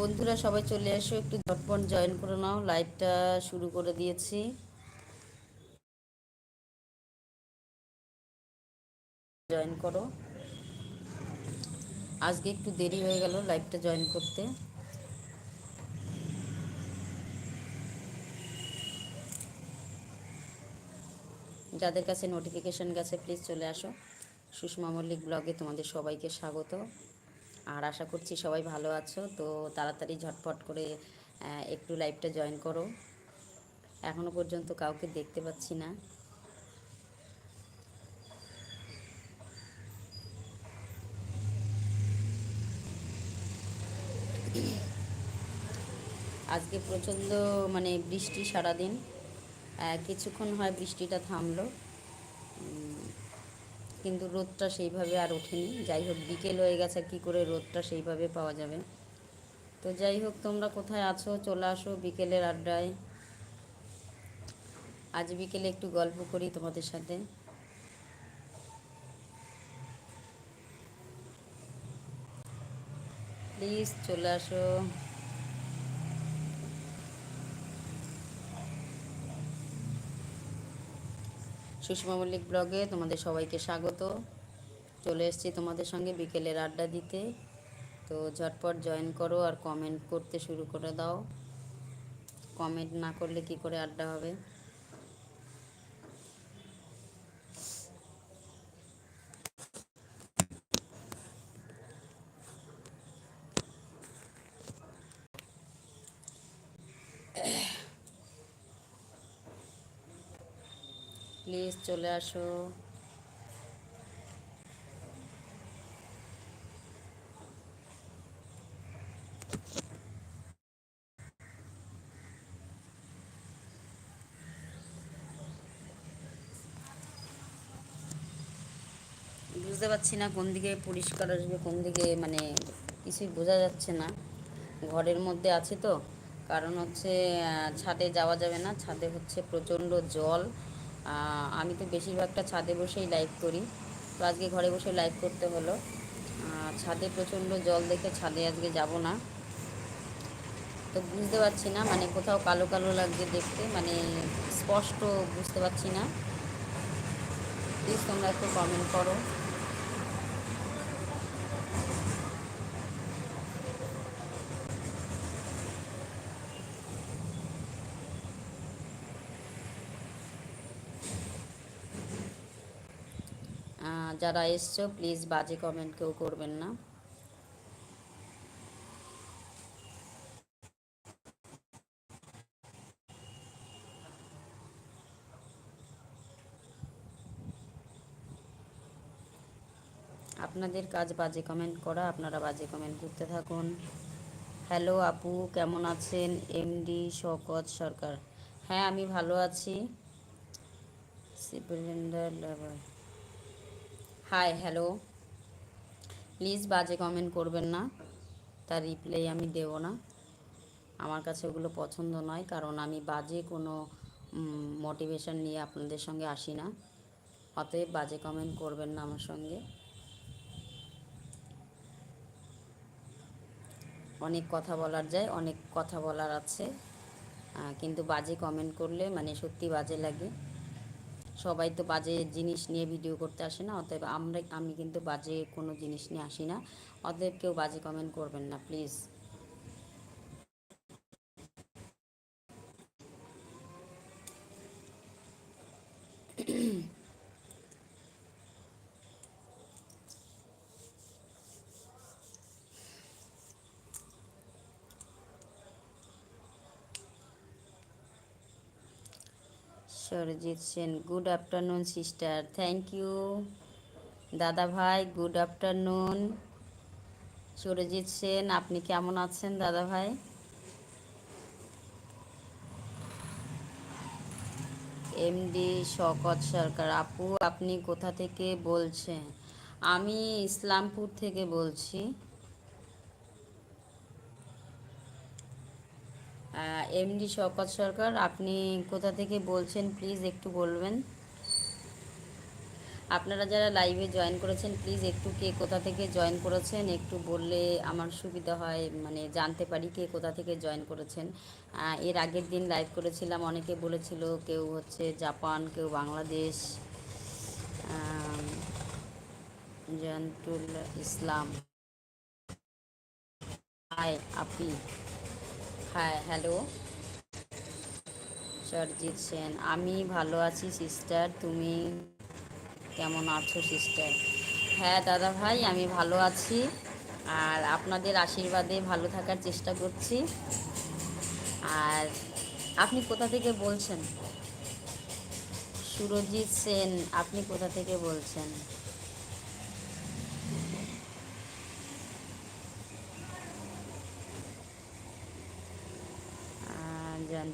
বন্ধুরা সবাই চলে এসো, একটু ঝটপট জয়েন করে নাও, লাইভটা শুরু করে দিয়েছি। জয়েন করো। আজকে একটু দেরি হয়ে গেল লাইভটা জয়েন করতে। যাদের কাছে নোটিফিকেশন গেছে প্লিজ চলে আসো। সুষমা মল্লিক ব্লগে তোমাদের সবাইকে স্বাগত। আর আশা করছি সবাই ভালো আছো। তো তাড়াতাড়ি ঝটপট করে একটু লাইভটা জয়েন করো। এখনও পর্যন্ত কাউকে দেখতে পাচ্ছি না। আজকে প্রচণ্ড মানে বৃষ্টি সারাদিন। কিছুক্ষণ হয় বৃষ্টিটা থামলো। কিন্তু রোদটা সেইভাবে আর ওঠেনি। যাই হোক, বিকেল হয়ে গেছে, কি করে রোদটা সেইভাবে পাওয়া যাবে? তো যাই হোক, তোমরা কোথায় আছো? চলে আসো বিকেলের আড্ডায়। আজ বিকেলে একটু গল্প করি তোমাদের সাথে। প্লিজ চলে আসো। সুষমা মল্লিক ব্লগে তোমাদের সবাইকে স্বাগত। চলে এসেছি তোমাদের সঙ্গে বিকেলের আড্ডা দিতে। তো ঝটপট জয়েন করো আর কমেন্ট করতে শুরু করে দাও। কমেন্ট না করলে কি করে আড্ডা হবে? প্লিজ চলে আসো। বুঝতে পারছি না কোন দিকে পরিষ্কার আসবে, কোন দিকে মানে কিছুই বোঝা যাচ্ছে না। ঘরের মধ্যে আছে তো, কারণ হচ্ছে ছাদে যাওয়া যাবে না, ছাদে হচ্ছে প্রচণ্ড জল। আমি তো বেশিরভাগটা ছাদে বসেই লাইভ করি। তো আজকে ঘরে বসে লাইভ করতে হলো। ছাদে প্রচণ্ড জল দেখে ছাদে আজকে যাব না। তো বুঝতে পারছি না মানে কোথাও কালো কালো লাগছে দেখতে মানে স্পষ্ট বুঝতে পারছি না। প্লিজ তোমরা একটু কমেন্ট করো। যারা এসছো প্লিজ বাজে কমেন্ট কেউ করবেন না। আপনাদের কাজ বাজে কমেন্ট করা, আপনারা বাজে কমেন্ট করতে থাকুন। হ্যালো আপু, কেমন আছেন? এমডি শকত সরকার। হ্যাঁ আমি ভালো আছি। Cylinder labour hi hello please বাজে কমেন্ট করবেন না। তার রিপ্লাই আমি দেব না। আমার কাছে ওগুলো পছন্দ নয়, কারণ আমি বাজে কোনো মোটিভেশন নিয়ে আপনাদের সঙ্গে আসি না। অতএব বাজে কমেন্ট করবেন না আমার সঙ্গে। অনেক কথা বলার যায়, অনেক কথা বলার আছে। কিন্তু বাজে কমেন্ট করলে মানে সত্যি বাজে লাগে। সবাই তো বাজে জিনিস নিয়ে ভিডিও করতে আসে না, অতএব আমরা, আমি কিন্তু বাজে কোনো জিনিস নিয়ে আসি না। অতএব কেউ বাজে কমেন্ট করবেন না please Sarajit Sen. Good afternoon sister thank you দাদা ভাই গুড আফটারনুন সরজিৎ সেন, আপনি কেমন আছেন দাদা ভাই? এমডি শকত সরকার, আপু, আপনি কোথা থেকে বলছেন? আমি ইসলামপুর থেকে বলছি। এমডি শওকত সরকার, আপনি কোথা থেকে বলছেন প্লিজ একটু বলবেন। আপনারা যারা লাইভে জয়েন করেছেন প্লিজ একটু কে কোথা থেকে জয়েন করেছেন, একটু বললে আমার সুবিধা হয় মানে জানতে পারি কে কোথা থেকে জয়েন করেছেন। এর আগের দিন লাইভ করেছিলাম, অনেকে বলেছিল কেউ হচ্ছে জাপান, কেউ বাংলাদেশ জয়ন্তুল ইসলাম। হাই আপি হাই হ্যালো সরজিৎ সেন আমি ভালো আছি সিস্টার তুমি কেমন আছো সিস্টার হ্যাঁ দাদা ভাই, আমি ভালো আছি। আর আপনাদের আশীর্বাদে ভালো থাকার চেষ্টা করছি। আর আপনি কোথা থেকে বলছেন? সুরজিৎ সেন, আপনি কোথা থেকে বলছেন?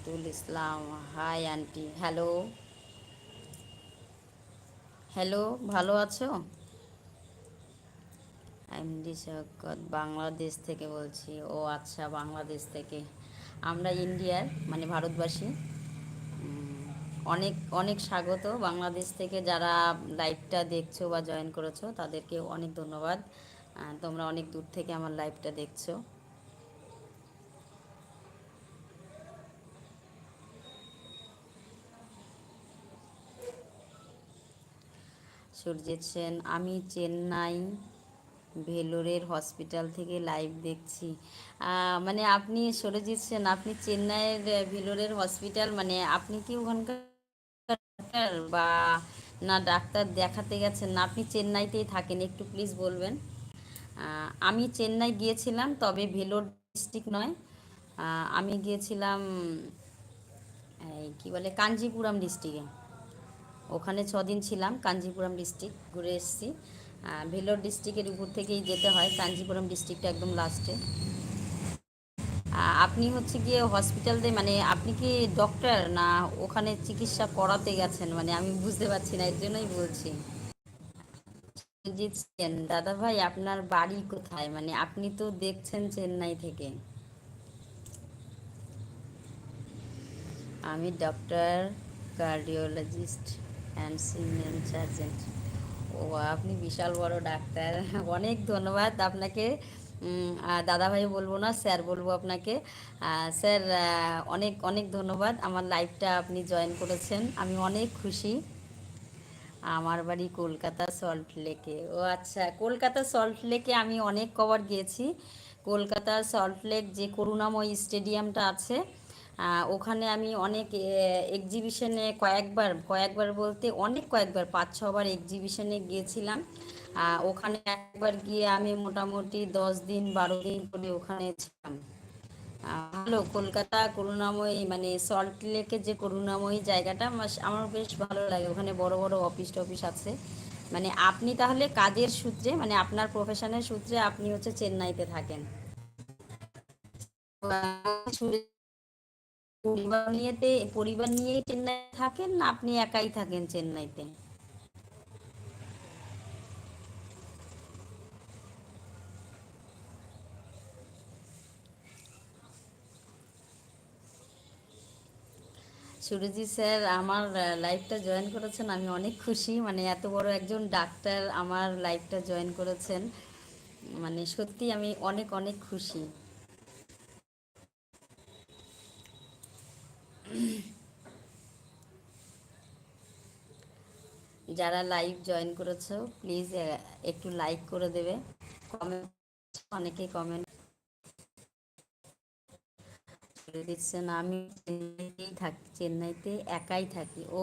Jantul Islam. Hi aunty hello hello ভালো আছো? এমডি শকত বাংলাদেশ থেকে বলছি। ও আচ্ছা বাংলাদেশ থেকে। আমরা ইন্ডিয়ার মানে ভারতবাসী। অনেক অনেক স্বাগত। বাংলাদেশ থেকে যারা লাইভটা দেখছ বা জয়েন করেছ, তাদেরকে অনেক ধন্যবাদ। তোমরা অনেক দূর থেকে আমার লাইভটা দেখছ। সুরজিৎ সেন আমি চেন্নাই ভেলোরের হসপিটাল থেকে লাইভ দেখছি। মানে আপনি সুরজিৎ সেন, আপনি চেন্নাইয়ের ভেলোরের হসপিটাল মানে আপনি কি ওখানকার বা না ডাক্তার দেখাতে গেছেন? না, আপনি চেন্নাইতেই থাকেন, একটু প্লিজ বলবেন। আমি চেন্নাই গিয়েছিলাম, তবে ভেলোর ডিস্ট্রিক্ট নয়। আমি গিয়েছিলাম কী বলে, কাঞ্জিপুরাম ডিস্ট্রিক্টে ওখানে ছদিন ছিলাম, কাঞ্জিপুরম ডিস্ট্রিক্ট ঘুরে এসেছি। ভেলোর ডিস্ট্রিক্টের উপর থেকেই যেতে হয়, কাঞ্জিপুরম ডিস্ট্রিক্টটা একদম লাস্টে আপনি হচ্ছে গিয়ে হসপিটাল দিয়ে মানে আপনি কি ডক্টর না ওখানে চিকিৎসা করাতে গেছেন? মানে আমি বুঝতে পারছি না, এর জন্যই বলছি। সেন, দাদা ভাই, আপনার বাড়ি কোথায়? মানে আপনি তো দেখছেন চেন্নাই থেকে। আমি doctor cardiologist and senior sergeant ও, আপনি বিশাল বড় ডাক্তার। অনেক ধন্যবাদ আপনাকে। দাদাভাই বলব না, স্যার বলব আপনাকে। স্যার অনেক অনেক ধন্যবাদ। আমার লাইফটা আপনি জয়েন করেছেন। আমি অনেক খুশি। আমার বাড়ি কলকাতা, সল্ট লেকে। ও আচ্ছা কলকাতা, সল্ট লেকে আমি অনেক কবার গিয়েছি। কলকাতা, সল্ট লেক যে করুণাময় স্টেডিয়ামটা আছে ওখানে আমি অনেক এক্সিবিশনে কয়েকবার কয়েকবার বলতে অনেক কয়েকবার, পাঁচ ছবার এক্সিবিশনে গিয়েছিলাম। ওখানে একবার গিয়ে আমি মোটামুটি দশ দিন, বারো দিন করে ওখানে ছিলাম। ভালো, কলকাতা করুণাময়ী মানে সল্ট লেকের যে করুণাময়ী জায়গাটা আমার বেশ ভালো লাগে। ওখানে বড় বড় অফিস টফিস আছে। মানে আপনি তাহলে কাজের সূত্রে মানে আপনার প্রফেশনের সূত্রে আপনি হচ্ছে চেন্নাইতে থাকেন। পরিবার নিয়েতে পরিবার নিয়ে চেন্নাই থাকেন না আপনি একাই থাকেন চেন্নাইতে? সুরজিৎ স্যার, আমার লাইফটা জয়েন করেছেন, আমি অনেক খুশি। মানে এত বড় একজন ডাক্তার আমার লাইফটা জয়েন করেছেন। মানে সত্যি আমি অনেক অনেক খুশি। যারা লাইভ জয়েন করেছ, প্লিজ একটু লাইক করে দেবে। কমেন্ট অনেকেই কমেন্ট দিচ্ছেন। আমি চেন্নাইতেই থাকি, চেন্নাইতে একাই থাকি। ও,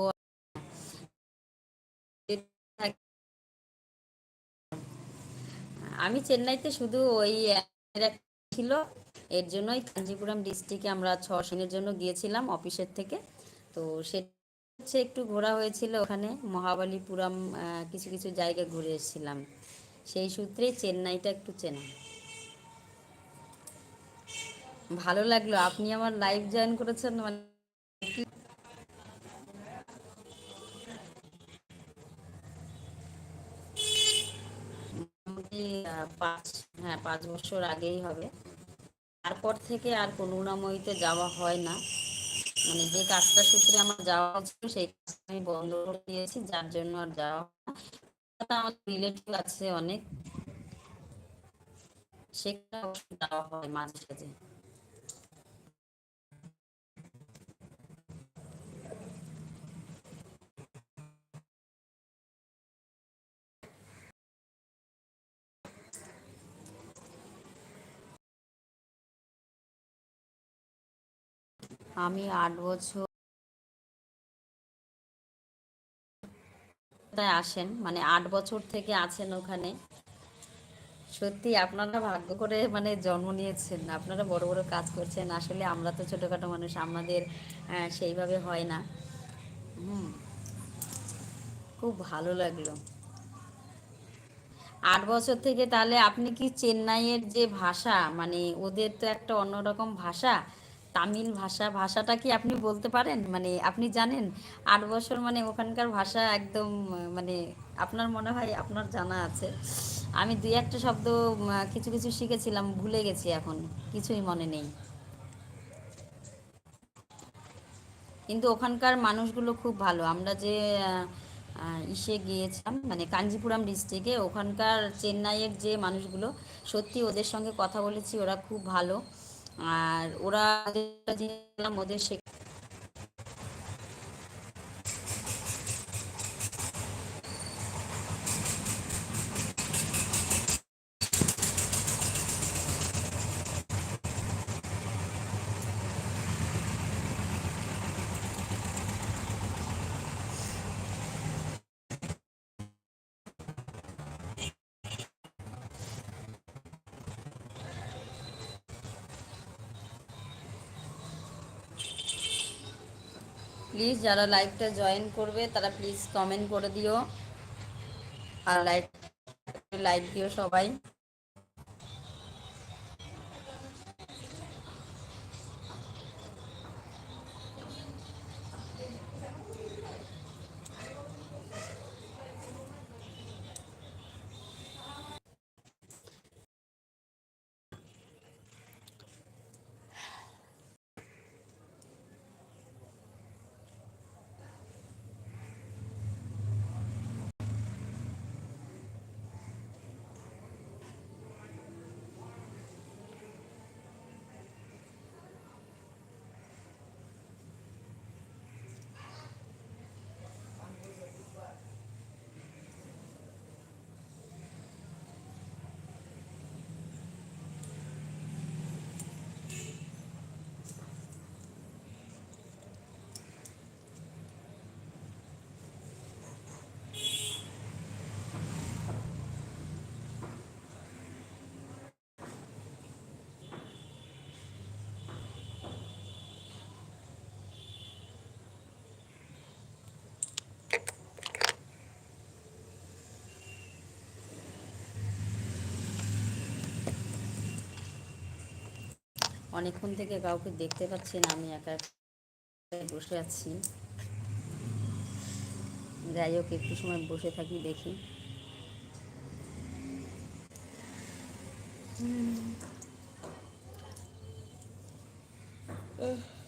আমি চেন্নাইতে শুধু ওই ছিল। এর জন্যই কাঞ্জিপুরাম ডিস্ট্রিক্টে আমরা ছ দিনের জন্য গিয়েছিলাম অফিসের থেকে। তো সে হচ্ছে একটু ঘোরা হয়েছিল ওখানে, মহাবালিপুরম কিছু কিছু জায়গা ঘুরে এসেছিলাম। সেই সূত্রে চেন্নাইটা একটু চেনা। ভালো লাগল। আপনি আমার লাইভ জয়েন করেছেন মানে পাঁচ হ্যাঁ পাঁচ বছর আগেই হবে। তারপর থেকে আর করুণাময়ীতে যাওয়া হয় না। মানে যে কাজটা সূত্রে আমার যাওয়া ছিল সেই কাজটা আমি বন্ধ করে দিয়েছি, যার জন্য আর যাওয়া আমার রিলেটিভ আছে অনেক। সেখানে যাওয়া হয় মাঝে সাঝে। আমি আট বছর আসেন? মানে আট বছর থেকে আছেন ওখানে। সত্যি আপনারা ভাগ্য করে মানে জন্ম নিয়েছেন। আপনারা বড় বড় কাজ করছেন। আসলে আমরা তো ছোটোখাটো মানুষ, আমাদের সেইভাবে হয় না। হুম। খুব ভালো লাগল। আট বছর থেকে তাহলে আপনি কি চেন্নাইয়ের যে ভাষা মানে ওদের তো একটা অন্যরকম ভাষা তামিল ভাষা, ভাষাটা কি আপনি বলতে পারেন? মানে আপনি জানেন? আট বছর মানে ওখানকার ভাষা একদম মানে আপনার মনে হয় আপনার জানা আছে। আমি দুই একটা শব্দ কিছু কিছু শিখেছিলাম, ভুলে গেছি এখন। কিছুই মনে নেই। কিন্তু ওখানকার মানুষগুলো খুব ভালো। আমরা যে ইসে গিয়েছিলাম মানে কাঞ্জিপুরাম ডিস্ট্রিক্টে, ওখানকার চেন্নাইয়ের যে মানুষগুলো, সত্যি ওদের সঙ্গে কথা বলেছি, ওরা খুব ভালো। আর ওরা ওদের শেখ প্লিজ যারা লাইভটা জয়েন করবে, তারা প্লিজ কমেন্ট করে দিও। আর লাইভ লাইভ দিও সবাই। অনেকক্ষণ থেকে কাউকে দেখতে পাচ্ছি না আমি একা বসে আছি। যাই হোক একটু সময় বসে থাকি দেখি। Ugh.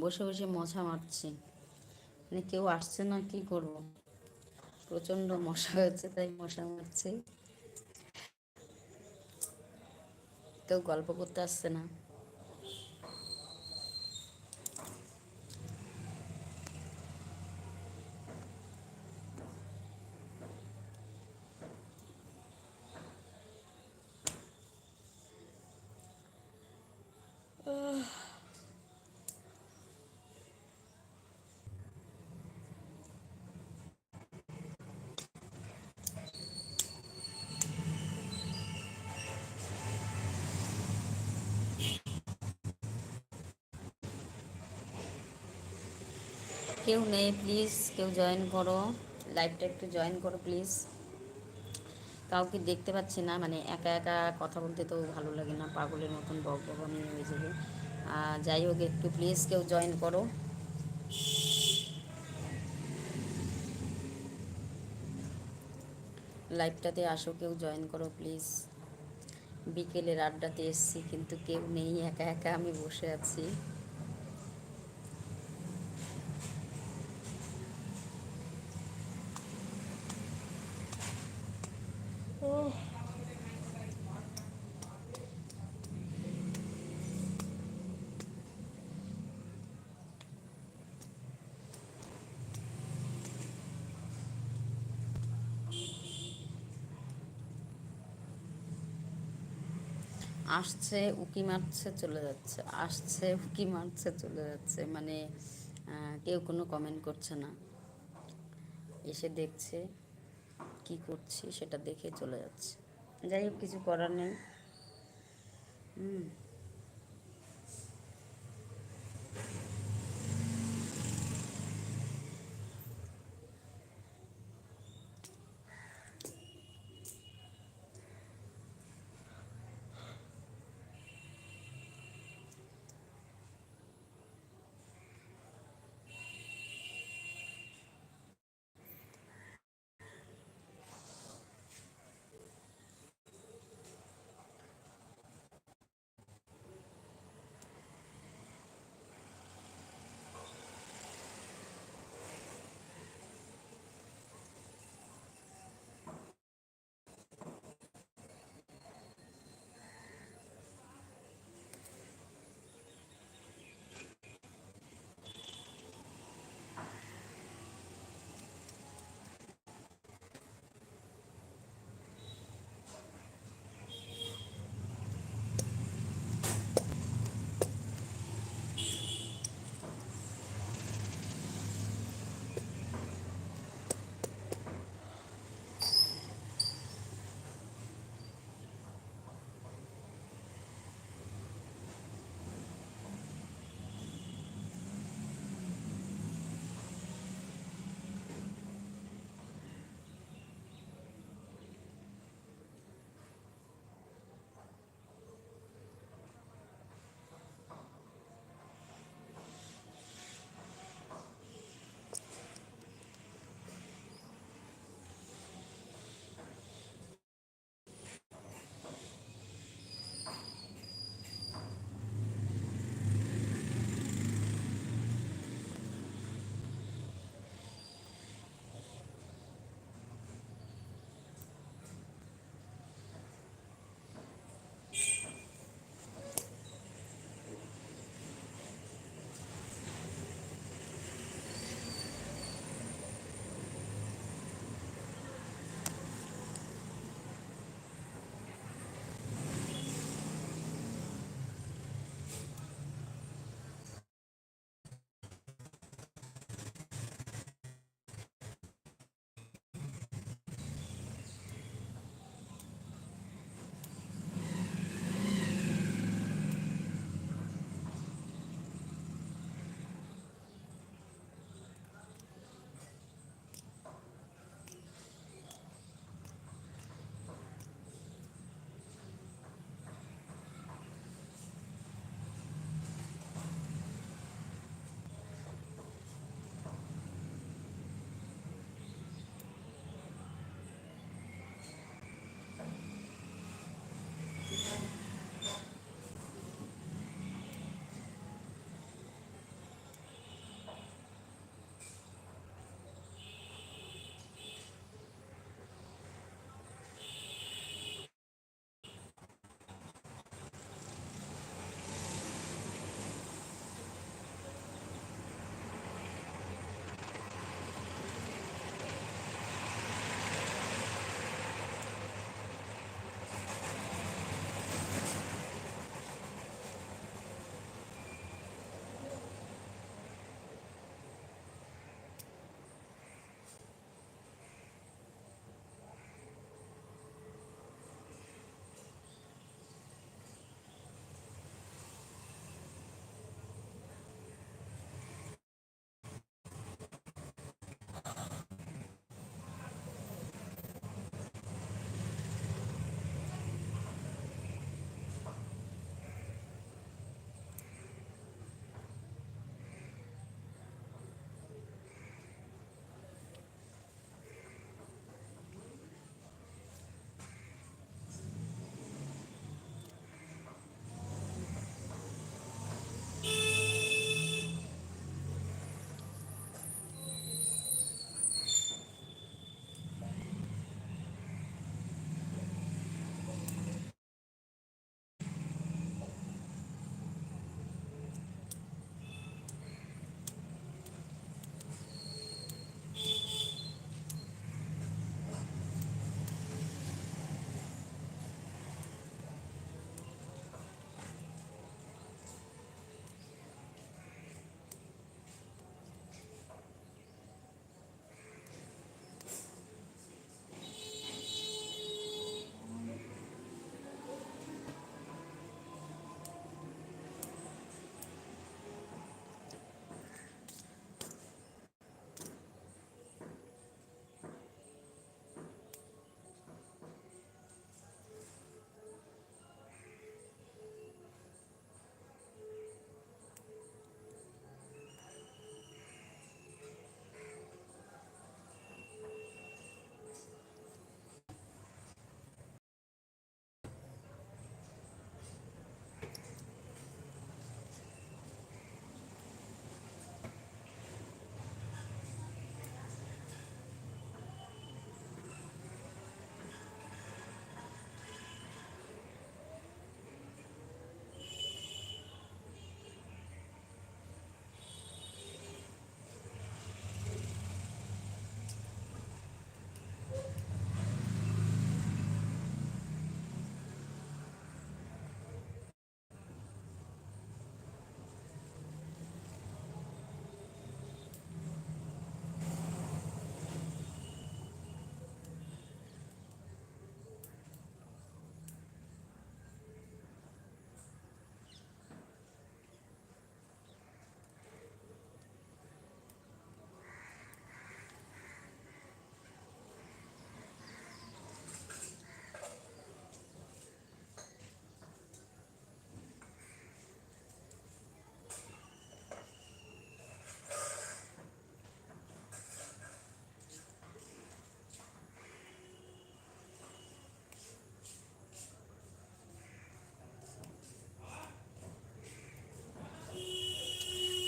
বসে বসে মশা মারছি। মানে কেউ আসছে না, কি করব? প্রচণ্ড মশা হয়েছে, তাই মশা মারছে। কেউ গল্প করতে আসছে না। কেউ নেই প্লিজ কেউ জয়েন করো লাইভটা একটু জয়েন করো প্লিজ কাউকে দেখতে পাচ্ছি না মানে একা একা কথা বলতে তো ভালো লাগে না, পাগলের মতন বক বকানি হয়ে যাবে। আর যাই হোক, একটু প্লিজ কেউ জয়েন করো। লাইভটাতে আসো, কেউ জয়েন করো প্লিজ বিকেলের আড্ডাতে এসছি, কিন্তু কেউ নেই, একা একা আমি বসে আছি। আসছে, উকি মারছে, চলে যাচ্ছে। আসছে, উকি মারছে, চলে যাচ্ছে। মানে কেউ কোনো কমেন্ট করছে না। এসে দেখছে কি করছি, সেটা দেখে চলে যাচ্ছে। যাই হোক, কিছু করার নেই। হুম।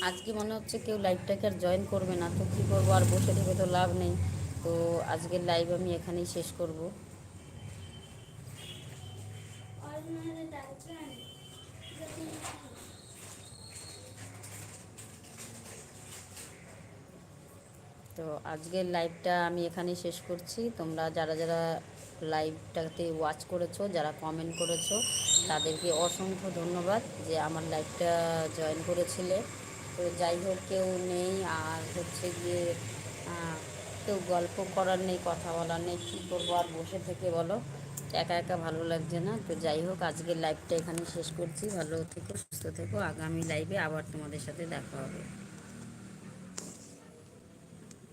আজকে মনে হচ্ছে কেউ লাইভটাকে আর জয়েন করবে না, তো কী করব? আর বসে থেকে তো লাভ নেই। তো আজকের লাইভ আমি এখানেই শেষ করব। তো আজকের লাইভটা আমি এখানেই শেষ করছি। তোমরা যারা যারা লাইভটাতে ওয়াচ করেছ, যারা কমেন্ট করেছ, তাদেরকে অসংখ্য ধন্যবাদ যে আমার লাইভটা জয়েন করেছিলে। তো যাই হোক, কেউ নেই। আর হচ্ছে গিয়ে কেউ গল্প করার নেই, কথা বলার নেই। কী করব আর বসে থেকে বলো? একা একা ভালো লাগছে না। তো যাই হোক, আজকের লাইভটা এখানে শেষ করছি। ভালো থেকো, সুস্থ থেকো। আগামী লাইভে আবার তোমাদের সাথে দেখা হবে।